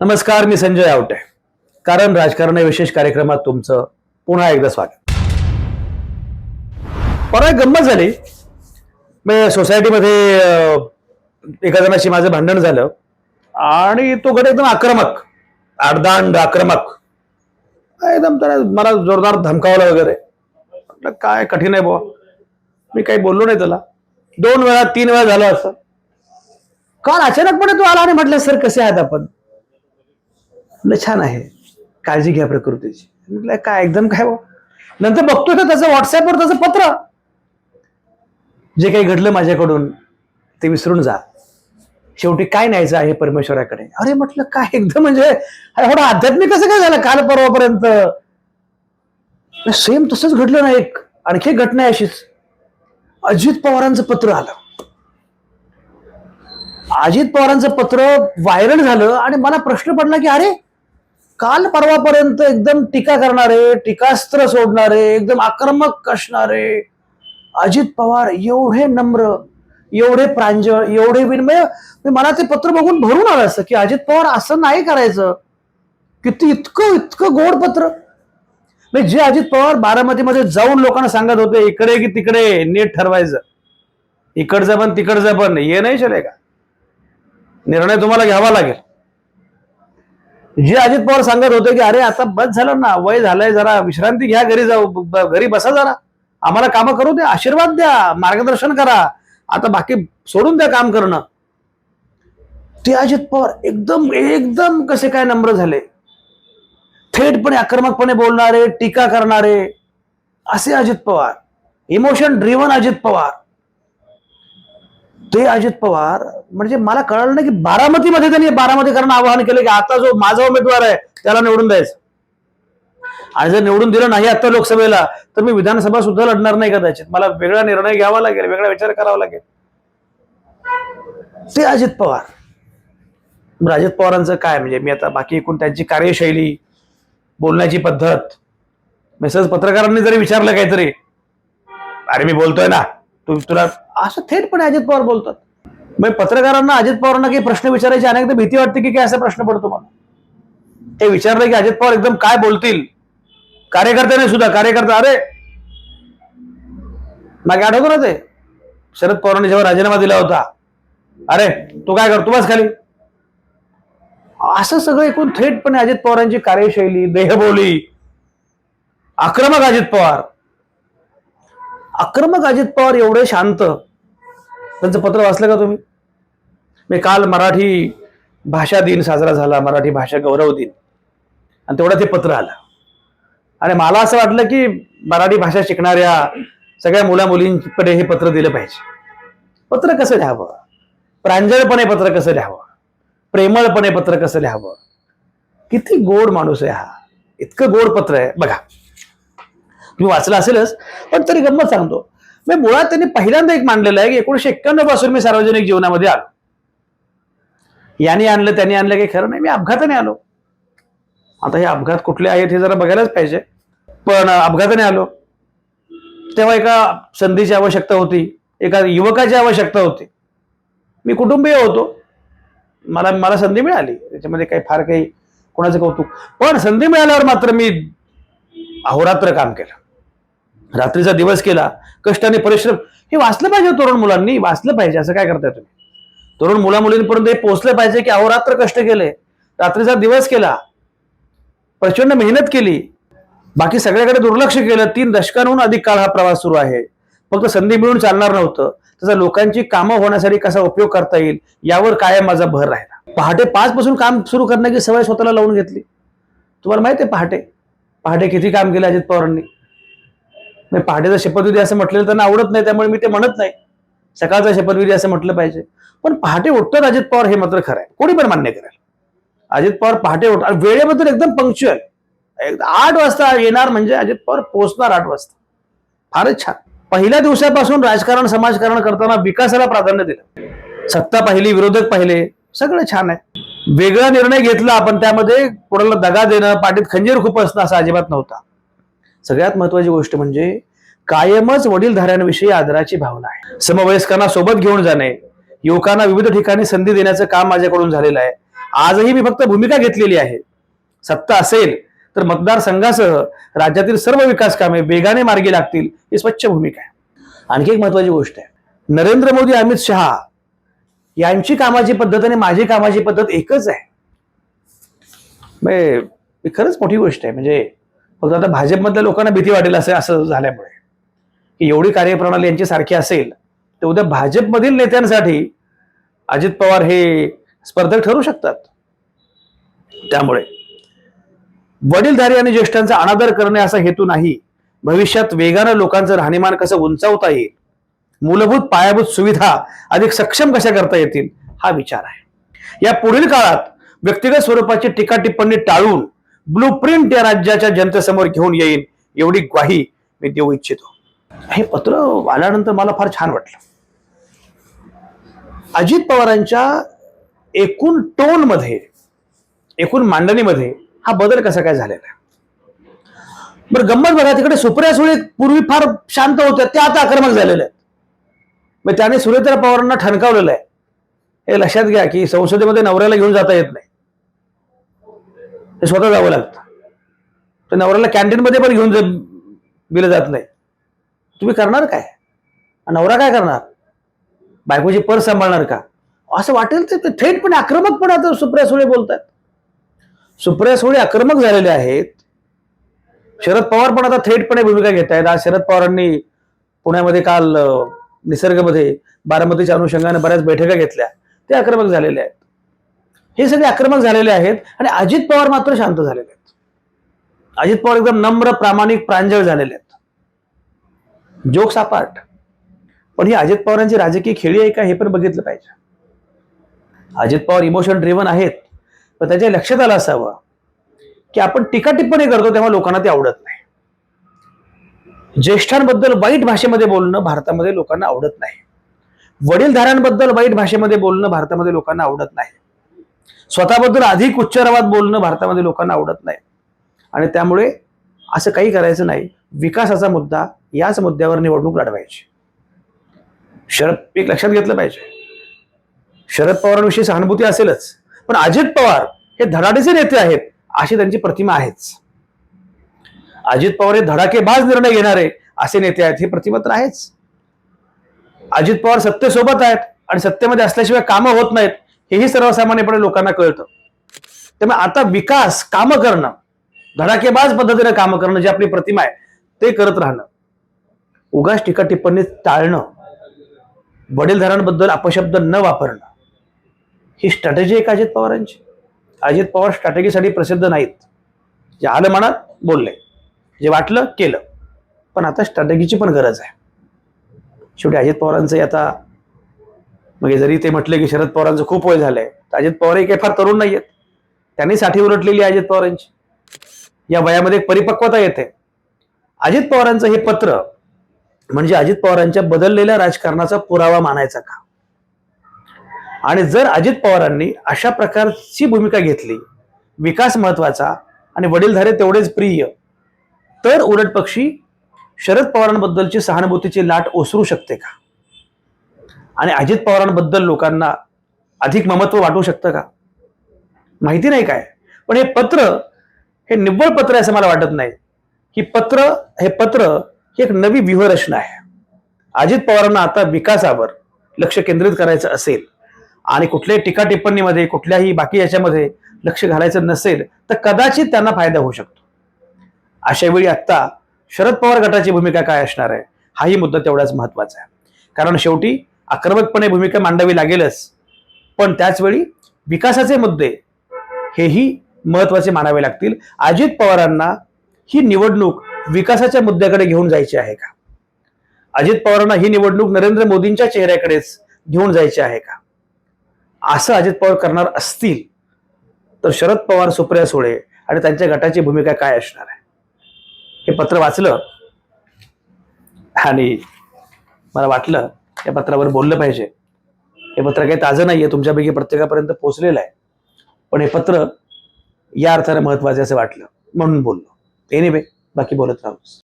नमस्कार मी संजय आवटे. कारण राजकारण या विशेष कार्यक्रमात तुमचं पुन्हा एकदा स्वागत. परवा एक गंमत झाली. मी सोसायटीमध्ये एका जणाशी माझं भांडण झालं. आणि तो गट एकदम आक्रमक आडदांड आक्रमक. एकदम त्याला मला जोरदार धमकावलं वगैरे. म्हटलं काय कठीण आहे बुवा. मी काही बोललो नाही त्याला. दोन वेळा तीन वेळा झालं असं. काल अचानकपणे तू आला आणि म्हटलं सर कसे आहात आपण? म्हटलं छान आहे. काळजी घ्या प्रकृतीची. म्हटलं काय एकदम काय बुवा? नंतर बघतोय तर त्याचं व्हॉट्सअपवर त्याचं पत्र. जे काही घडलं माझ्याकडून ते विसरून जा. शेवटी काय न्यायचं आहे परमेश्वराकडे? अरे म्हटलं काय एकदम म्हणजे अरे एवढं आध्यात्मिक कसं काय झालं काल परवापर्यंत? सेम तसंच घडलं ना एक आणखी घटना आहे अशीच. अजित पवारांचं पत्र आलं. अजित पवारांचं पत्र व्हायरल झालं आणि मला प्रश्न पडला की अरे काल परवापर्यंत एकदम टीका करणारे टीकास्त्र सोडणारे एकदम आक्रमक असणारे अजित पवार एवढे नम्र एवढे प्रांजळ एवढे विनमय मी मला ते पत्र बघून भरून आलं असतं की अजित पवार असं नाही करायचं. किती इतकं इतकं गोड पत्र. म्हणजे जे अजित पवार बारामतीमध्ये जाऊन लोकांना सांगत होते इकडे की तिकडे नीट ठरवायचं. इकडचं पण तिकडचं पण. हे नाही चले का? निर्णय तुम्हाला घ्यावा लागेल. जे अजित पवार सांगत होते की अरे आता बस झालं ना वय झालंय जरा विश्रांती घ्या घरी जाऊ घरी बसा जरा. आम्हाला कामं करू द्या आशीर्वाद द्या मार्गदर्शन करा. आता बाकी सोडून द्या काम करणं. ते अजित पवार एकदम एकदम कसे काय नम्र झाले. थेटपणे आक्रमकपणे बोलणारे टीका करणारे असे Ajit Pawar. Emotion driven Ajit Pawar. ते अजित पवार म्हणजे मला कळलं नाही की बारामतीमध्ये त्यांनी बारामतीकरांना आवाहन केलं की आता जो माझा उमेदवार आहे त्याला निवडून द्यायचं. आणि जर निवडून दिलं नाही आता लोकसभेला तर मी विधानसभा सुद्धा लढणार नाही कदाचित मला वेगळा निर्णय घ्यावा लागेल वेगळा विचार करावा लागेल. ते अजित पवार. अजित पवारांचं काय? म्हणजे मी आता बाकी एकूण त्यांची कार्यशैली बोलण्याची पद्धत मेसेज पत्रकारांनी जरी विचारलं काहीतरी अरे मी बोलतोय ना. तू तुला असं थेटपणे अजित पवार बोलतात. मग पत्रकारांना अजित पवारांना काही प्रश्न विचारायची अनेकदा भीती वाटते की काय असा प्रश्न पडतो मला ते विचारलं की अजित पवार एकदम काय बोलतील? कार्यकर्त्याने सुद्धा कार्यकर्ता अरे! मागे आठवतो ना ते. शरद पवारांनी जेव्हा राजीनामा दिला होता. अरे तू काय कर तू बस खाली. असं सगळं एकूण थेटपणे अजित पवारांची कार्यशैली देहबोली आक्रमक अजित पवार. आक्रमक अजित पवार एवढे शांत? त्यांचं पत्र वाचलं का तुम्ही? मी काल मराठी भाषा दिन साजरा झाला मराठी भाषा गौरव दिन. आणि तेवढं ते पत्र आलं. आणि मला असं वाटलं की मराठी भाषा शिकणाऱ्या सगळ्या मुला मुलींकडे हे पत्र दिलं पाहिजे. पत्र कसं लिहावं? प्रांजळपणे पत्र कसं लिहावं? प्रेमळपणे पत्र कसं लिहावं? किती गोड माणूस आहे हा. इतकं गोड पत्र आहे. बघा. तुम्ही वाचलं असेलच पण तरी गंमत सांगतो. मी मुळात त्यांनी पहिल्यांदा एक मांडलेलं आहे की एकोणीशे एक्क्याण्णवपासून मी सार्वजनिक जीवनामध्ये आलो. याने आणलं त्यांनी आणलं काही खरं नाही मी अपघाताने आलो. आता हे अपघात कुठले आहेत हे जरा बघायलाच पाहिजे. पण अपघाताने आलो. तेव्हा एका संधीची आवश्यकता होती एका युवकाची आवश्यकता होती. मी कुटुंबीय होतो. मला मला संधी मिळाली. त्याच्यामध्ये काही फार काही कोणाचं कौतुक. पण संधी मिळाल्यावर मात्र मी अहोरात्र काम केलं. रात्रीचा दिवस केला कष्टाने परिश्रम हे वाचलं पाहिजे हो तरुण मुलांनी वाचलं पाहिजे असं काय करताय तुम्ही? तरुण मुला मुलींपर्यंत हे पोहोचलं पाहिजे की अहोरात्र कष्ट केले रात्रीचा दिवस केला प्रचंड मेहनत केली बाकी सगळ्याकडे दुर्लक्ष केलं तीन दशकांहून अधिक काळ हा प्रवास सुरू आहे. फक्त संधी मिळून चालणार नव्हतं त्याचा लोकांची कामं होण्यासाठी कसा उपयोग करता येईल यावर कायम माझा भर राहिला. पहाटे पाच पासून काम सुरू करण्याची सवय स्वतःला लावून घेतली. तुम्हाला माहिती आहे पहाटे? पहाटे किती काम केलं अजित पवारांनी? मी पहाटेचा शपथविधी असं म्हटलेलं त्यांना आवडत नाही त्यामुळे मी ते म्हणत नाही. सकाळचा शपथविधी असं म्हटलं पाहिजे. पण पहाटे उठतात अजित पवार हे मात्र खरं आहे. कोणी पण मान्य करेल. अजित पवार पहाटे उठतात वेळेबद्दल एकदम पंक्च्युअल आठ वाजता येणार म्हणजे अजित पवार पोहोचणार आठ वाजता. फारच छान. पहिल्या दिवसापासून राजकारण समाजकारण करताना विकासाला प्राधान्य दिलं. सत्ता पाहिली विरोधक पाहिले सगळं छान आहे. वेगळा निर्णय घेतला आपण त्यामध्ये कोणाला दगा देणं पाठीत खंजीर खूप असणं असा अजिबात नव्हता. सगळ्यात महत्वाची गोष्ट म्हणजे कायमच वडीलधाऱ्यांविषयी आदराची भावना आहे. समवयस्कांना सोबत घेऊन जाणे युवकांना विविध ठिकाणी संधी देण्याचं काम माझ्याकडून झालेलं आहे. आजही मी फक्त भूमिका घेतलेली आहे. सत्ता असेल तर मतदारसंघासह राज्यातील सर्व विकास कामे वेगाने मार्गी लागतील ही स्वच्छ भूमिका आहे. आणखी एक महत्वाची गोष्ट आहे. नरेंद्र मोदी अमित शहा यांची कामाची पद्धत आणि माझी कामाची पद्धत एकच आहे. म्हणजे खरंच मोठी गोष्ट आहे. म्हणजे फक्त आता भाजपमधल्या लोकांना भीती वाटेल असं असं झाल्यामुळे. की एवढी कार्यप्रणाली यांची सारखी असेल तर उद्या भाजपमधील नेत्यांसाठी अजित पवार हे स्पर्धक ठरू शकतात. त्यामुळे. वडीलधारी आणि ज्येष्ठांचा अनादर करणे असा हेतू नाही. भविष्यात वेगानं लोकांचं राहणीमान कसं उंचावता येईल? मूलभूत पायाभूत सुविधा अधिक सक्षम कशा करता येतील? हा विचार आहे. या पुढील काळात व्यक्तिगत स्वरूपाची टीका टिप्पणी टाळून ब्लूप्रिंट या राज्याच्या जनतेसमोर घेऊन येईन एवढी ग्वाही मी देऊ इच्छितो. हे पत्र आल्यानंतर मला फार छान वाटलं. अजित पवारांच्या एकूण टोनमध्ये एकूण मांडणीमध्ये हा बदल कसा काय झालेला आहे? बरं गंमत बघा तिकडे सुप्रिया सुळे पूर्वी फार शांत होत्या त्या आता आक्रमक झालेल्या आहेत. मग त्याने सुरेंद्र पवारांना ठणकावलेलं आहे. हे लक्षात घ्या की संसदेमध्ये नवऱ्याला घेऊन जाता येत नाही. ते स्वतः जावं लागतं. तर नवऱ्याला कॅन्टीनमध्ये पण घेऊन दिलं जात नाही. तुम्ही करणार काय? नवरा काय करणार? बायकोची पर्स सांभाळणार का? असं वाटेल तर ते थेटपणे आक्रमकपणे आता सुप्रिया सुळे बोलतात सुप्रिया सुळे आक्रमक झालेले आहेत. शरद पवार पण आता थेटपणे भूमिका घेत आहेत. आज शरद पवारांनी पुण्यामध्ये काल निसर्गमध्ये बारामतीच्या अनुषंगाने बऱ्याच बैठका घेतल्या. ते आक्रमक झालेले आहेत. हे सगळे आक्रमक झालेले आहेत आणि अजित पवार मात्र शांत झालेले आहेत. अजित पवार एकदम नम्र प्रामाणिक प्रांजळ झालेले आहेत. Jokes apart. पण ही अजित पवारांची राजकीय खेळी आहे का हे पण बघितलं पाहिजे. अजित पवार इमोशन ड्रिव्हन आहेत पण त्याच्या लक्षात आलं असावं की आपण टीका टिप्पणी करतो तेव्हा लोकांना ते आवडत नाही. ज्येष्ठांबद्दल वाईट भाषेमध्ये बोलणं भारतामध्ये लोकांना आवडत नाही. वडीलधाऱ्यांबद्दल वाईट भाषेमध्ये बोलणं भारतामध्ये लोकांना आवडत नाही. स्वतःबद्दल अधिक उच्चारवाद बोलणं भारतामध्ये लोकांना आवडत नाही. आणि त्यामुळे असं काही करायचं नाही. विकासाचा मुद्दा याच मुद्द्यावर निवडणूक लढवायची. शरद एक लक्षात घेतलं पाहिजे. शरद पवारांविषयी सहानुभूती असेलच. पण अजित पवार हे धडाडीचे नेते आहेत अशी त्यांची प्रतिमा आहेच. अजित पवार हे धडाकेबाज निर्णय घेणारे असे नेते आहेत ही प्रतिमा तर आहेच. अजित पवार सत्तेसोबत आहेत आणि सत्तेमध्ये असल्याशिवाय कामं होत नाहीत. हेही सर्वसामान्यपणे लोकांना कळतं. त्यामुळे आता विकास कामं करणं धडाकेबाज पद्धतीने कामं करणं जी आपली प्रतिमा आहे ते करत राहणं उगाच टीका टिप्पणी टाळणं वडीलधारांबद्दल अपशब्द न वापरणं ही स्ट्रॅटेजी आहे का अजित पवारांची. अजित पवार स्ट्रॅटेजीसाठी प्रसिद्ध नाहीत. जे आलं मनात बोलले. जे वाटलं केलं. पण आता स्ट्रॅटेजीची पण गरज आहे. शेवटी अजित पवारांचं आता म्हणजे जरी ते म्हटले की शरद पवारांचं खूप वय झालंय तर अजित पवारही काही फार तरुण नाही आहेत त्यांनी साठी उलटलेली अजित पवारांची. या वयामध्ये एक परिपक्वता येते. अजित पवारांचं हे पत्र म्हणजे अजित पवारांच्या बदललेल्या राजकारणाचा पुरावा मानायचा का? आणि जर अजित पवारांनी अशा प्रकारची भूमिका घेतली विकास महत्त्वाचा आणि वडीलधारे तेवढेच प्रिय तर उलट पक्षी शरद पवारांबद्दलची सहानुभूतीची लाट ओसरू शकते का? आणि अजित पवारांबद्दल लोकांना अधिक ममत्व वाटू शकतं का? माहिती नाही काय? पण हे पत्र हे निव्वळ पत्र आहे असं मला वाटत नाही. ही पत्र हे पत्र ही एक नवी व्यूहरचना आहे. अजित पवारांना आता विकासावर लक्ष केंद्रित करायचं असेल आणि कुठल्याही टीका टिप्पणीमध्ये कुठल्याही बाकी याच्यामध्ये लक्ष घालायचं नसेल तर कदाचित त्यांना फायदा होऊ शकतो. अशा वेळी आत्ता शरद पवार गटाची भूमिका काय असणार आहे? हाही मुद्दा तेवढाच महत्त्वाचा आहे. कारण शेवटी आक्रमकपणे भूमिका मांडावी लागेलच. पण त्याच वेळी विकासाचे मुद्दे हेही महत्त्वाचे मानावे लागतील. अजित पवारांना ही निवडणूक विकासाच्या मुद्द्याकडे घेऊन जायची आहे का? अजित पवारांना ही निवडणूक नरेंद्र मोदींच्या चेहऱ्याकडेच घेऊन जायची आहे का? असं अजित पवार करणार असतील तर शरद पवार सुप्रिया सुळे आणि त्यांच्या गटाची भूमिका काय असणार आहे? हे पत्र वाचलं आणि मला वाटलं या पत्रावर बोललं पाहिजे. हे पत्र काही ताजं नाहीये तुमच्यापैकी प्रत्येकापर्यंत पोहोचलेलं आहे. पण हे पत्र या अर्थानं महत्त्वाचे असं वाटलं. म्हणून बोललो. एनिवे बाकी बोलत राहूच